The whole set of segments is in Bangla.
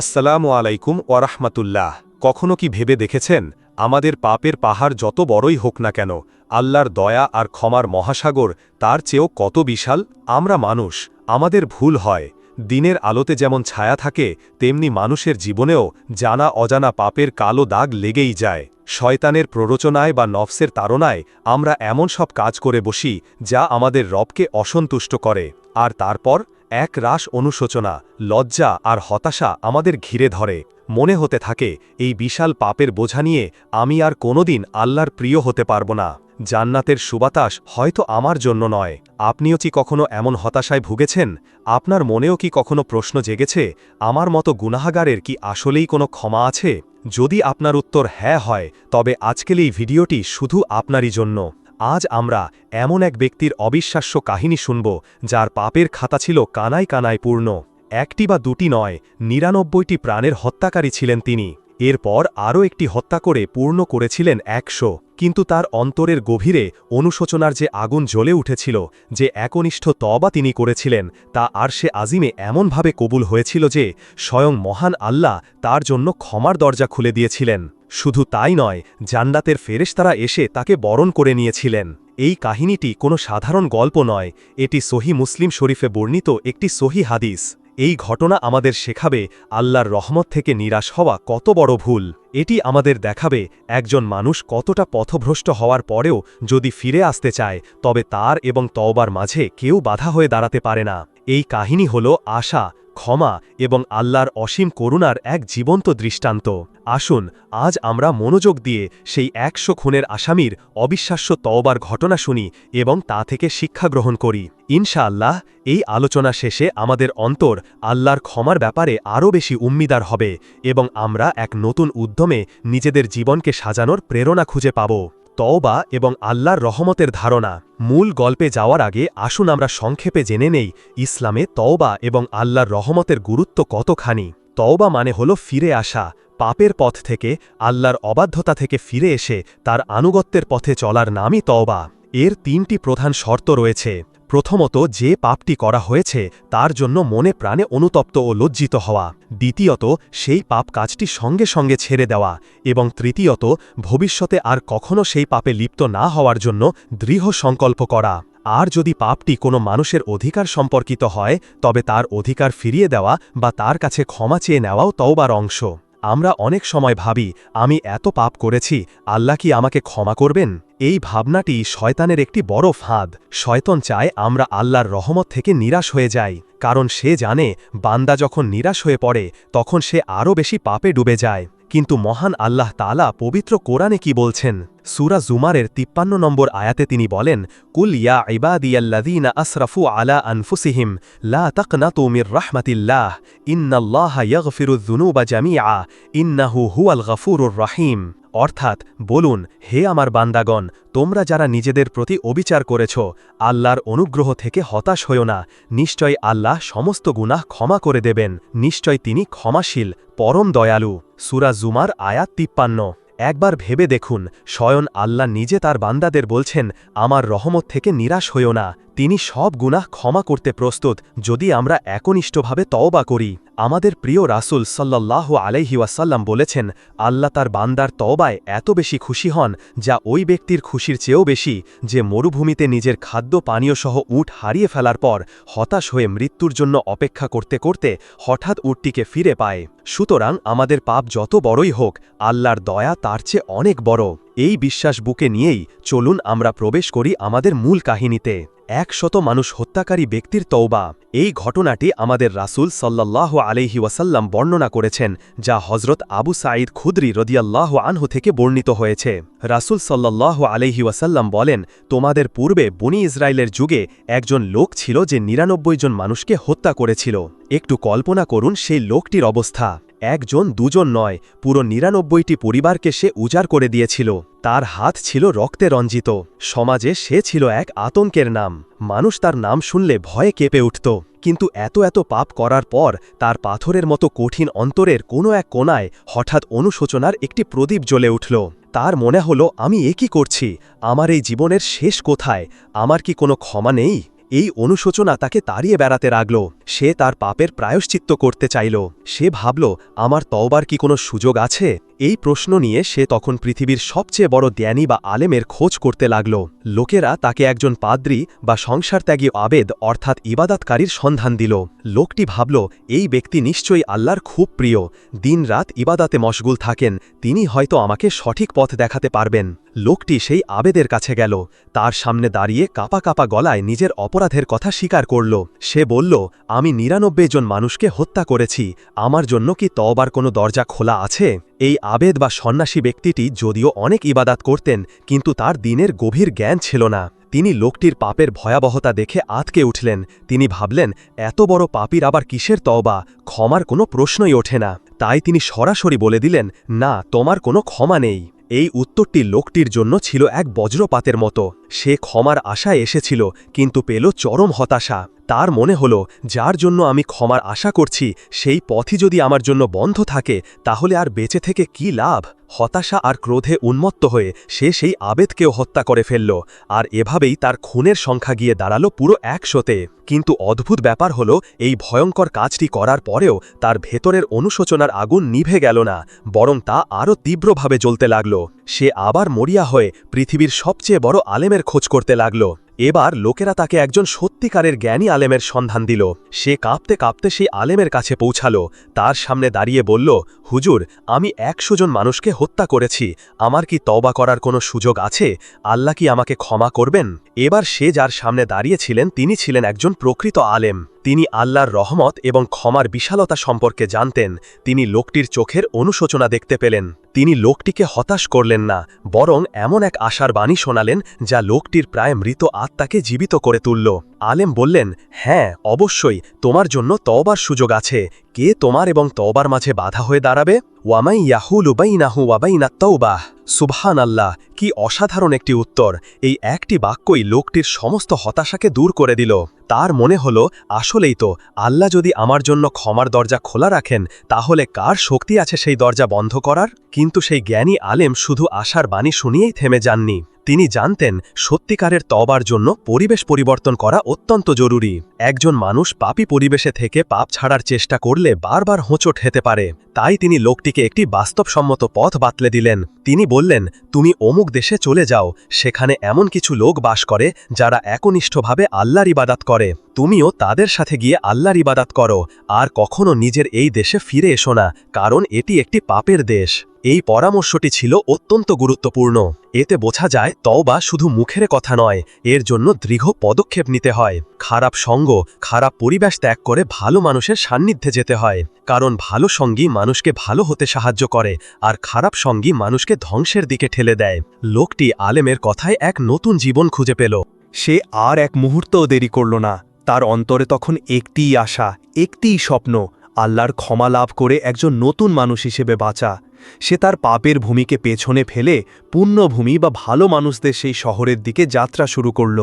আসসালামু আলাইকুম ওয়ারাহমাতুল্লাহ কখনো কি ভেবে দেখেছেন? আমাদের পাপের পাহাড় যত বড়ই হোক না কেন, আল্লাহর দয়া আর ক্ষমার মহাসাগর তার চেয়েও কত বিশাল? আমরা মানুষ, আমাদের ভুল হয়। দিনের আলোতে যেমন ছায়া থাকে, তেমনি মানুষের জীবনেও জানা অজানা পাপের কালো দাগ লেগেই যায়। শয়তানের প্ররোচনায় বা নফসের তাড়নায় আমরা এমন সব কাজ করে বসি, যা আমাদের রবকে অসন্তুষ্ট করে। আর তারপর? এক রাস অনুশোচনা, লজ্জা আর হতাশা আমাদের ঘিরে ধরে। মনে হতে থাকে, এই বিশাল পাপের বোঝা নিয়ে আমি আর কোনোদিন আল্লাহর প্রিয় হতে পারব না। জান্নাতের সুবাতাস হয়তো আমার জন্য নয়। আপনিও কি কখনো এমন হতাশায় ভুগেছেন? আপনার মনেও কি কখনো প্রশ্ন জেগেছে, আমার মতো গুনাহাগারের কি আসলেই কোনো ক্ষমা আছে? যদি আপনার উত্তর হ্যাঁ হয়, তবে আজকের এই ভিডিওটি শুধু আপনারই জন্য। আজ আমরা এমন এক ব্যক্তির অবিশ্বাস্য কাহিনী শুনব, যার পাপের খাতা ছিল কানায় কানায় পূর্ণ। একটি বা দুটি নয়, নিরানব্বইটি প্রাণের হত্যাকারী ছিলেন তিনি। এরপর আরও একটি হত্যা করে পূর্ণ করেছিলেন একশো, কিন্তু তার অন্তরের গভীরে অনুশোচনার যে আগুন জ্বলে উঠেছিল, যে একনিষ্ঠ তবা তিনি করেছিলেন, তা আর সে আজিমে এমনভাবে কবুল হয়েছিল যে স্বয়ং মহান আল্লাহ তার জন্য ক্ষমার দরজা খুলে দিয়েছিলেন। শুধু তাই নয়, জান্নাতের ফেরেশতারা এসে তাকে বরণ করে নিয়েছিলেন। এই কাহিনীটি কোনো সাধারণ গল্প নয়, এটি সহি মুসলিম শরীফে বর্ণিত একটি সহি হাদিস। এই ঘটনা আমাদের শেখাবে আল্লাহর রহমত থেকে নিরাশ হওয়া কত বড় ভুল। এটি আমাদের দেখাবে একজন মানুষ কতটা পথভ্রষ্ট হওয়ার পরেও যদি ফিরে আসতে চায়, তবে তার এবং তওবার মাঝে কেউ বাধা হয়ে দাঁড়াতে পারে না। এই কাহিনী হল আশা, ক্ষমা এবং আল্লাহর অসীম করুণার এক জীবন্ত দৃষ্টান্ত। আসুন, আজ আমরা মনোযোগ দিয়ে সেই একশো খুনের আসামির অবিশ্বাস্য তওবার ঘটনা শুনি এবং তা থেকে শিক্ষা গ্রহণ করি। ইনশাআল্লাহ, এই আলোচনা শেষে আমাদের অন্তর আল্লাহর ক্ষমার ব্যাপারে আরও বেশি উম্মিদার হবে এবং আমরা এক নতুন উদ্যমে নিজেদের জীবনকে সাজানোর প্রেরণা খুঁজে পাব। তওবা এবং আল্লাহর রহমতের ধারণা। মূল গল্পে যাওয়ার আগে আসুন আমরা সংক্ষেপে জেনে নেই ইসলামে তওবা এবং আল্লাহর রহমতের গুরুত্ব কতখানি। তওবা মানে হল ফিরে আসা, পাপের পথ থেকে, আল্লাহর অবাধ্যতা থেকে ফিরে এসে, তার আনুগত্যের পথে চলার নামই তওবা। এর তিনটি প্রধান শর্ত রয়েছে। প্রথমত যে পাপটি করা হয়েছে, তার জন্য মনে প্রাণে অনুতপ্ত ও লজ্জিত হওয়া। দ্বিতীয়ত, সেই পাপ কাজটি সঙ্গে সঙ্গে ছেড়ে দেওয়া। এবং তৃতীয়ত, ভবিষ্যতে আর কখনো সেই পাপে লিপ্ত না হওয়ার জন্য দৃঢ় সংকল্প করা। আর যদি পাপটি কোনো মানুষের অধিকার সম্পর্কিত হয়, তবে তার অধিকার ফিরিয়ে দেওয়া বা তার কাছে ক্ষমা চেয়ে নেওয়াও তওবার অংশ। আমরা অনেক সময় ভাবি, আমি এত পাপ করেছি, আল্লাহ কি আমাকে ক্ষমা করবেন? এই ভাবনাটি শয়তানের একটি বড় ফাঁদ। শয়তন চায় আমরা আল্লাহর রহমত থেকে নিরাশ হয়ে যাই, কারণ সে জানে, বান্দা যখন নিরাশ হয়ে পড়ে, তখন সে আরও বেশি পাপে ডুবে যায়। কিন্তু মহান আল্লাহ তালা পবিত্র কোরআনে কি বলছেন? সুরা জুমারের তিপ্পান্ন নম্বর আয়াতে তিনি বলেন, কুল ইয়া ইবাদিয়াল্লাদিনা আসরাফু আলা আনফুসিহিম, লা তকনা তুমির রহমতিল্লাহ, ইন্নাল্লাহ ইয়াগফিরুযুনুবা জামিয়া ইন্নাহু হুয়াল গফুরুর রাহিম। অর্থাৎ, বলুন, হে আমার বান্দাগণ, তোমরা যারা নিজেদের প্রতি অবিচার করেছ, আল্লাহর অনুগ্রহ থেকে হতাশ হও না, নিশ্চয় আল্লাহ সমস্ত গুনাহ ক্ষমা করে দেবেন, নিশ্চয় তিনি ক্ষমাশীল, পরম দয়ালু। সুরা জুমার আয়াত তিপ্পান্ন। একবার ভেবে দেখুন, স্বয়ন আল্লাহ নিজে তার বান্দাদের বলছেন, আমার রহমত থেকে নিরাশ হইও না, তিনি সব গুনাহ ক্ষমা করতে প্রস্তুত, যদি আমরা একনিষ্ঠভাবে তওবা করি। আমাদের প্রিয় রাসুল সাল্লাহ আলাইহি ওয়াসাল্লাম বলেছেন, আল্লাহ তার বান্দার তওবায় এত বেশি খুশি হন যা ওই ব্যক্তির খুশির চেয়েও বেশি যে মরুভূমিতে নিজের খাদ্য পানীয় সহ উট হারিয়ে ফেলার পর হতাশ হয়ে মৃত্যুর জন্য অপেক্ষা করতে করতে হঠাৎ উটটিকে ফিরে পায়। সুতরাং আমাদের পাপ যত বড়ই হোক, আল্লাহর দয়া তার চেয়ে অনেক বড়। এই বিশ্বাস বুকে নিয়েই চলুন আমরা প্রবেশ করি আমাদের মূল কাহিনীতে। একশত মানুষ হত্যাকারী ব্যক্তির তৌবা এই ঘটনাটি আমাদের রাসুল সাল্লাহ আলহি ওয়াসাল্লাম বর্ণনা করেছেন, যা হজরত আবু সাঈদ খুদ্রি রদিয়াল্লাহ আনহু থেকে বর্ণিত হয়েছে। রাসুল সাল্লাহ আলহি ওয়াসাল্লাম বলেন, তোমাদের পূর্বে বনি ইসরায়েলের যুগে একজন লোক ছিল যে নিরানব্বই জন মানুষকে হত্যা করেছিল। একটু কল্পনা করুন সেই লোকটির অবস্থা। একজন, দুজন নয়, পুরো নিরানব্বইটি পরিবারকে সে উজাড় করে দিয়েছিল। তার হাত ছিল রক্তে রঞ্জিত। সমাজে সে ছিল এক আতঙ্কের নাম। মানুষ তার নাম শুনলে ভয়ে কেঁপে উঠত। কিন্তু এত এত পাপ করার পর তার পাথরের মতো কঠিন অন্তরের কোনো এক কোনায় হঠাৎ অনুশোচনার একটি প্রদীপ জ্বলে উঠল। তার মনে হল, আমি এ কি করছি? আমার এই জীবনের শেষ কোথায়? আমার কি কোনো ক্ষমা নেই? এই অনুশোচনা তাকে তাড়িয়ে বেড়াতে লাগল সে তার পাপের প্রায়শ্চিত্ত করতে চাইল। সে ভাবল, আমার তওবার কি কোনো সুযোগ আছে? এই প্রশ্ন নিয়ে সে তখন পৃথিবীর সবচেয়ে বড় জ্ঞানী বা আলেমের খোঁজ করতে লাগল। লোকেরা তাকে একজন পাদ্রী বা সংসারত্যাগী আবেদ অর্থাৎ ইবাদাতকারীর সন্ধান দিল। লোকটি ভাবল, এই ব্যক্তি নিশ্চয়ই আল্লাহর খুব প্রিয়। দিনরাত ইবাদাতে মশগুল থাকেন, তিনি হয়তো আমাকে সঠিক পথ দেখাতে পারবেন। লোকটি সেই আবেদের কাছে গেল। তার সামনে দাঁড়িয়ে কাপা কাপা গলায় নিজের অপরাধের কথা স্বীকার করল। সে বলল, আমি নিরানব্বই জন মানুষকে হত্যা করেছি। আমার জন্য কি তবার কোনো দরজা খোলা আছে? এই আবেদ বা সন্ন্যাসী ব্যক্তিটি যদিও অনেক ইবাদাত করতেন, কিন্তু তার দিনের গভীর জ্ঞান ছিল না। তিনি লোকটির পাপের ভয়াবহতা দেখে আতকে উঠলেন। তিনি ভাবলেন, এত বড় পাপির আবার কিসের তওবা? ক্ষমার কোনো প্রশ্নই ওঠে না। তাই তিনি সরাসরি বলে দিলেন, না, তোমার কোনো ক্ষমা নেই। এই উত্তরটি লোকটির জন্য ছিল এক বজ্রপাতের মতো। সে ক্ষমার আশায় এসেছিল, কিন্তু পেল চরম হতাশা। তার মনে হল, যার জন্য আমি ক্ষমার আশা করছি, সেই পথই যদি আমার জন্য বন্ধ থাকে, তাহলে আর বেঁচে থেকে কি লাভ? হতাশা আর ক্রোধে উন্মত্ত হয়ে সে সেই আবেদকেও হত্যা করে ফেলল, আর এভাবেই তার খুনের সংখ্যা গিয়ে দাঁড়াল পুরো একশোতে। কিন্তু অদ্ভুত ব্যাপার হল, এই ভয়ঙ্কর কাজটি করার পরেও তার ভেতরের অনুশোচনার আগুন নিভে গেল না, বরং তা আরও তীব্রভাবে জ্বলতে লাগল। সে আবার মরিয়া হয়ে পৃথিবীর সবচেয়ে বড় আলেমের খোঁজ করতে লাগল। এবার লোকেরা তাকে একজন সত্যিকারের জ্ঞানী আলেমের সন্ধান দিল। সে কাঁপতে কাঁপতে সেই আলেমের কাছে পৌঁছালো। তার সামনে দাঁড়িয়ে বলল, হুজুর, আমি একশো জন মানুষকে হত্যা করেছি। আমার কি তবা করার কোনো সুযোগ আছে? আল্লাহ কি আমাকে ক্ষমা করবেন? এবার সে যার সামনে দাঁড়িয়েছিলেন, তিনি ছিলেন একজন প্রকৃত আলেম। তিনি আল্লাহর রহমত এবং ক্ষমার বিশালতা সম্পর্কে জানতেন, তিনি লোকটির চোখের অনুশোচনা দেখতে পেলেন। তিনি লোকটিকে হতাশ করলেন না, বরং এমন এক আশার বাণী শোনালেন যা লোকটির প্রায় মৃত আত্মাকে জীবিত করে তুলল। আলেম বললেন হ্যাঁ অবশ্যই, তোমার জন্য তবার সুযোগ আছে কে তোমার এবং তওবার মাঝে বাধা হয়ে দাঁড়াবে? ওয়ামাই ইয়াহুল উবাইনাহু ওয়াবাইনা তৌবাহ সুবহান আল্লাহ কি অসাধারণ একটি উত্তর। এই একটি বাক্যই লোকটির সমস্ত হতাশাকে দূর করে দিল। তার মনে হল, আসলেই তো, আল্লাহ যদি আমার জন্য ক্ষমার দরজা খোলা রাখেন, তাহলে কার শক্তি আছে সেই দরজা বন্ধ করার? কিন্তু সেই জ্ঞানী আলেম শুধু আশার বাণী শুনিয়েই থেমে যাননি। তিনি জানতেন সত্যিকারের তবার জন্য পরিবেশ পরিবর্তন করা অত্যন্ত জরুরি। একজন মানুষ পাপি পরিবেশে থেকে পাপ ছাড়ার চেষ্টা করলে বারবার হোঁচট হেতে পারে। তাই তিনি লোকটিকে একটি বাস্তবসম্মত পথ বাতলে দিলেন। তিনি বললেন, তুমি অমুক দেশে চলে যাও, সেখানে এমন কিছু লোক বাস করে যারা একনিষ্ঠভাবে আল্লাহর ইবাদাত করে। তুমিও তাদের সাথে গিয়ে আল্লাহর ইবাদাত করো, আর কখনো নিজের এই দেশে ফিরে এসো না, কারণ এটি একটি পাপের দেশ। এই পরামর্শটি ছিল অত্যন্ত গুরুত্বপূর্ণ। এতে বোঝা যায় তওবা শুধু মুখের কথা নয়, এর জন্য দৃঢ় পদক্ষেপ নিতে হয়। খারাপ সঙ্গ, খারাপ পরিবেশ ত্যাগ করে ভালো মানুষের সান্নিধ্যে যেতে হয়, কারণ ভালো সঙ্গী মানুষকে ভালো হতে সাহায্য করে, আর খারাপ সঙ্গী মানুষকে ধ্বংসের দিকে ঠেলে দেয়। লোকটি আলেমের কথায় এক নতুন জীবন খুঁজে পেল। সে আর এক মুহূর্তও দেরি করল না। তার অন্তরে তখন একটিই আশা, একটিই স্বপ্ন আল্লাহর ক্ষমা লাভ করে একজন নতুন মানুষ হিসেবে বাঁচা। সে তার পাপের ভূমিকে পেছনে ফেলে পুণ্যভূমি বা ভালো মানুষদের সেই শহরের দিকে যাত্রা শুরু করল।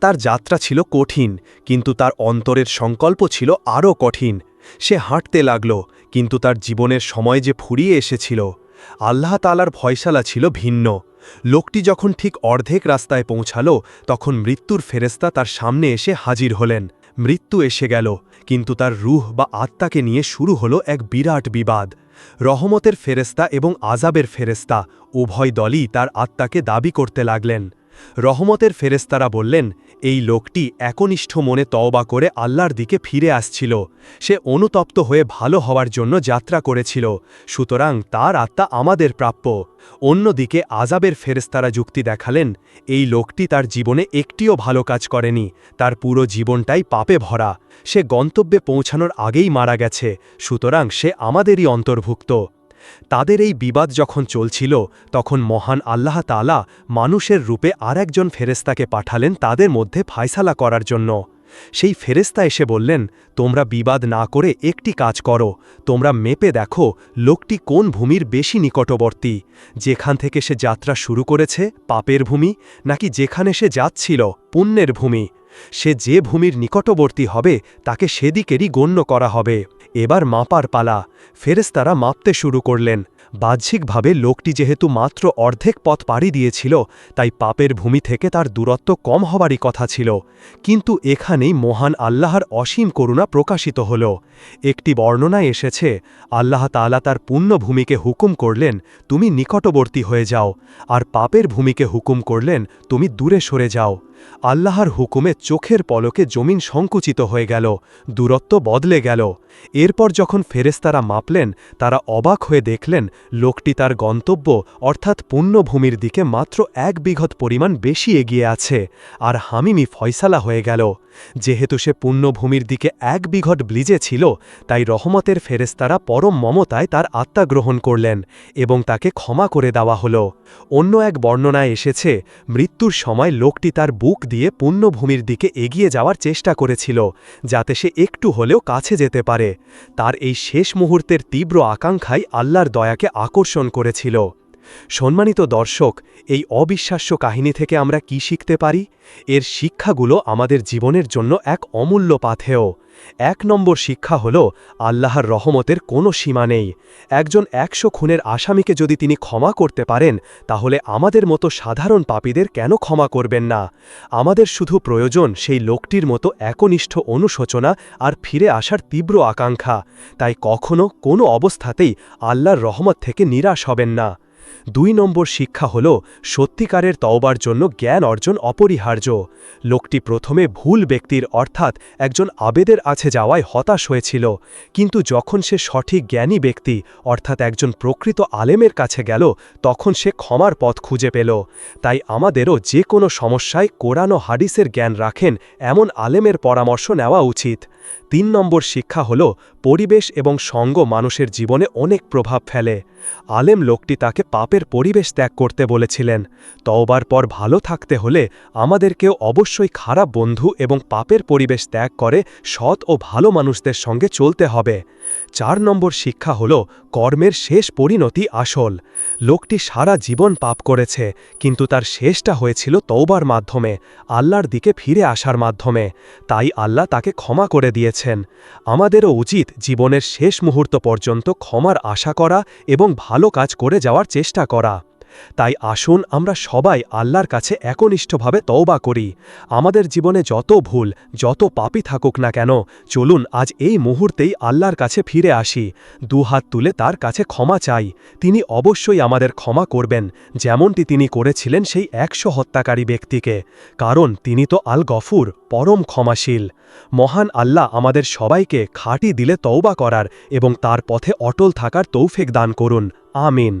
তার যাত্রা ছিল কঠিন, কিন্তু তার অন্তরের সংকল্প ছিল আরও কঠিন। সে হাঁটতে লাগল, কিন্তু তার জীবনের সময় যে ফুরিয়ে এসেছিল। আল্লাহ তালার ভয়সালা ছিল ভিন্ন। লোকটি যখন ঠিক অর্ধেক রাস্তায় পৌঁছাল, তখন মৃত্যুর ফেরেস্তা তার সামনে এসে হাজির হলেন। মৃত্যু এসে গেল, কিন্তু তার রুহ বা আত্মাকে নিয়ে শুরু হল এক বিরাট বিবাদ। রহমতের ফেরেস্তা এবং আজাবের ফেরেস্তা উভয় দলই তার আত্মাকে দাবি করতে লাগলেন। রহমতের ফেরেস্তারা বললেন এই লোকটি একনিষ্ঠ মনে তওবা করে আল্লাহর দিকে ফিরে আসছিল। সে অনুতপ্ত হয়ে ভালো হওয়ার জন্য যাত্রা করেছিল, সুতরাং তার আত্মা আমাদের প্রাপ্য। অন্যদিকে আজাবের ফেরেস্তারা যুক্তি দেখালেন, এই লোকটি তার জীবনে একটিও ভালো কাজ করেনি, তার পুরো জীবনটাই পাপে ভরা। সে গন্তব্যে পৌঁছানোর আগেই মারা গেছে, সুতরাং সে আমাদেরই অন্তর্ভুক্ত। তাদের এই বিবাদ যখন চলছিল, তখন মহান আল্লাহ তালা মানুষের রূপে আর একজন ফেরেস্তাকে পাঠালেন তাদের মধ্যে ফায়সালা করার জন্য। সেই ফেরেস্তা এসে বললেন, তোমরা বিবাদ না করে একটি কাজ করো। তোমরা মেপে দেখো লোকটি কোন ভূমির বেশি নিকটবর্তী। যেখান থেকে সে যাত্রা শুরু করেছে, পাপের ভূমি, নাকি যেখানে সে যাচ্ছিল, পুণ্যের ভূমি। সে যে ভূমির নিকটবর্তী হবে, তাকে সেদিকেরই গণ্য করা হবে। এবার মাপার পালা। ফেরেস্তারা মাপতে শুরু করলেন। বাহ্যিকভাবে লোকটি যেহেতু মাত্র অর্ধেক পথ পাড়ি দিয়েছিল, তাই পাপের ভূমি থেকে তার দূরত্ব কম হবারই কথা ছিল। কিন্তু এখানেই মহান আল্লাহর অসীম করুণা প্রকাশিত হল। একটি বর্ণনায় এসেছে, আল্লাহ তাআলা তার পুণ্যভূমিকে হুকুম করলেন, তুমি নিকটবর্তী হয়ে যাও। আর পাপের ভূমিকে হুকুম করলেন, তুমি দূরে সরে যাও। আল্লাহর হুকুমে চোখের পলকে জমিন সংকুচিত হয়ে গেল, দূরত্ব বদলে গেল। এরপর যখন ফেরেস্তারা মাপলেন, তারা অবাক হয়ে দেখলেন, লোকটি তার গন্তব্য, অর্থাৎ পুণ্যভূমির দিকে মাত্র এক বিঘত পরিমাণ বেশি এগিয়ে আছে, আর হামিমি ফয়সালা হয়ে গেল। যেহেতু সে পুণ্যভূমির দিকে এক বিঘট ব্লিজে ছিল, তাই রহমতের ফেরেস্তারা পরম মমতায় তার আত্মা গ্রহণ করলেন এবং তাকে ক্ষমা করে দেওয়া হল। অন্য এক বর্ণনায় এসেছে, মৃত্যুর সময় লোকটি তার বুক দিয়ে পুণ্যভূমির দিকে এগিয়ে যাওয়ার চেষ্টা করেছিল, যাতে সে একটু হলেও কাছে যেতে পারে। তার এই শেষ মুহূর্তের তীব্র আকাঙ্ক্ষাই আল্লাহর দয়াকে আকর্ষণ করেছিল। সম্মানিত দর্শক, এই অবিশ্বাস্য কাহিনী থেকে আমরা কি শিখতে পারি? এর শিক্ষাগুলো আমাদের জীবনের জন্য এক অমূল্য পাথেয়। এক নম্বর শিক্ষা হল, আল্লাহর রহমতের কোনো সীমা নেই। একজন একশো খুনের আসামিকে যদি তিনি ক্ষমা করতে পারেন, তাহলে আমাদের মতো সাধারণ পাপীদের কেন ক্ষমা করবেন না? আমাদের শুধু প্রয়োজন সেই লোকটির মতো একনিষ্ঠ অনুশোচনা আর ফিরে আসার তীব্র আকাঙ্ক্ষা। তাই কখনো কোনো অবস্থাতেই আল্লাহর রহমত থেকে নিরাশ হবেন না। দুই নম্বর শিক্ষা হল সত্যিকারের তওবার জন্য জ্ঞান অর্জন অপরিহার্য। লোকটি প্রথমে ভুল ব্যক্তির অর্থাৎ একজন আবেদের আছে যাওয়ায় হতাশ হয়েছিল, কিন্তু যখন সে সঠিক জ্ঞানী ব্যক্তি, অর্থাৎ একজন প্রকৃত আলেমের কাছে গেল, তখন সে ক্ষমার পথ খুঁজে পেল। তাই আমাদেরও যে কোনো সমস্যায় কোরআন হাডিসের জ্ঞান রাখেন, এমন আলেমের পরামর্শ নেওয়া উচিত। তিন নম্বর শিক্ষা হল পরিবেশ এবং সঙ্গ মানুষের জীবনে অনেক প্রভাব ফেলে। আলেম লোকটি তাকে পাপের পরিবেশ ত্যাগ করতে বলেছিলেন। তওবার পর ভালো থাকতে হলে আমাদেরকেও অবশ্যই খারাপ বন্ধু এবং পাপের পরিবেশ ত্যাগ করে সৎ ও ভালো মানুষদের সঙ্গে চলতে হবে। চার নম্বর শিক্ষা হল কর্মের শেষ পরিণতি আসল। লোকটি সারা জীবন পাপ করেছে, কিন্তু তার শেষটা হয়েছিল তওবার মাধ্যমে, আল্লাহর দিকে ফিরে আসার মাধ্যমে। তাই আল্লাহ তাকে ক্ষমা করে দিয়েছেন আমাদেরও উচিত জীবনের শেষ মুহূর্ত পর্যন্ত ক্ষমার আশা করা এবং ভালো কাজ করে যাওয়ার চেষ্টা করা। তাই আসুন আমরা সবাই আল্লাহর কাছে একনিষ্ঠভাবে তওবা করি। আমাদের জীবনে যত ভুল, যত পাপই থাকুক না কেন, চলুন আজ এই মুহূর্তেই আল্লাহর কাছে ফিরে আসি। দুহাত তুলে তার কাছে ক্ষমা চাই। তিনি অবশ্যই আমাদের ক্ষমা করবেন, যেমনটি তিনি করেছিলেন সেই একশো হত্যাকারী ব্যক্তিকে। কারণ তিনি তো আল গফুর পরম ক্ষমাশীল। মহান আল্লাহ আমাদের সবাইকে খাঁটি দিলে তওবা করার এবং তার পথে অটল থাকার তৌফেক দান করুন। আমিন।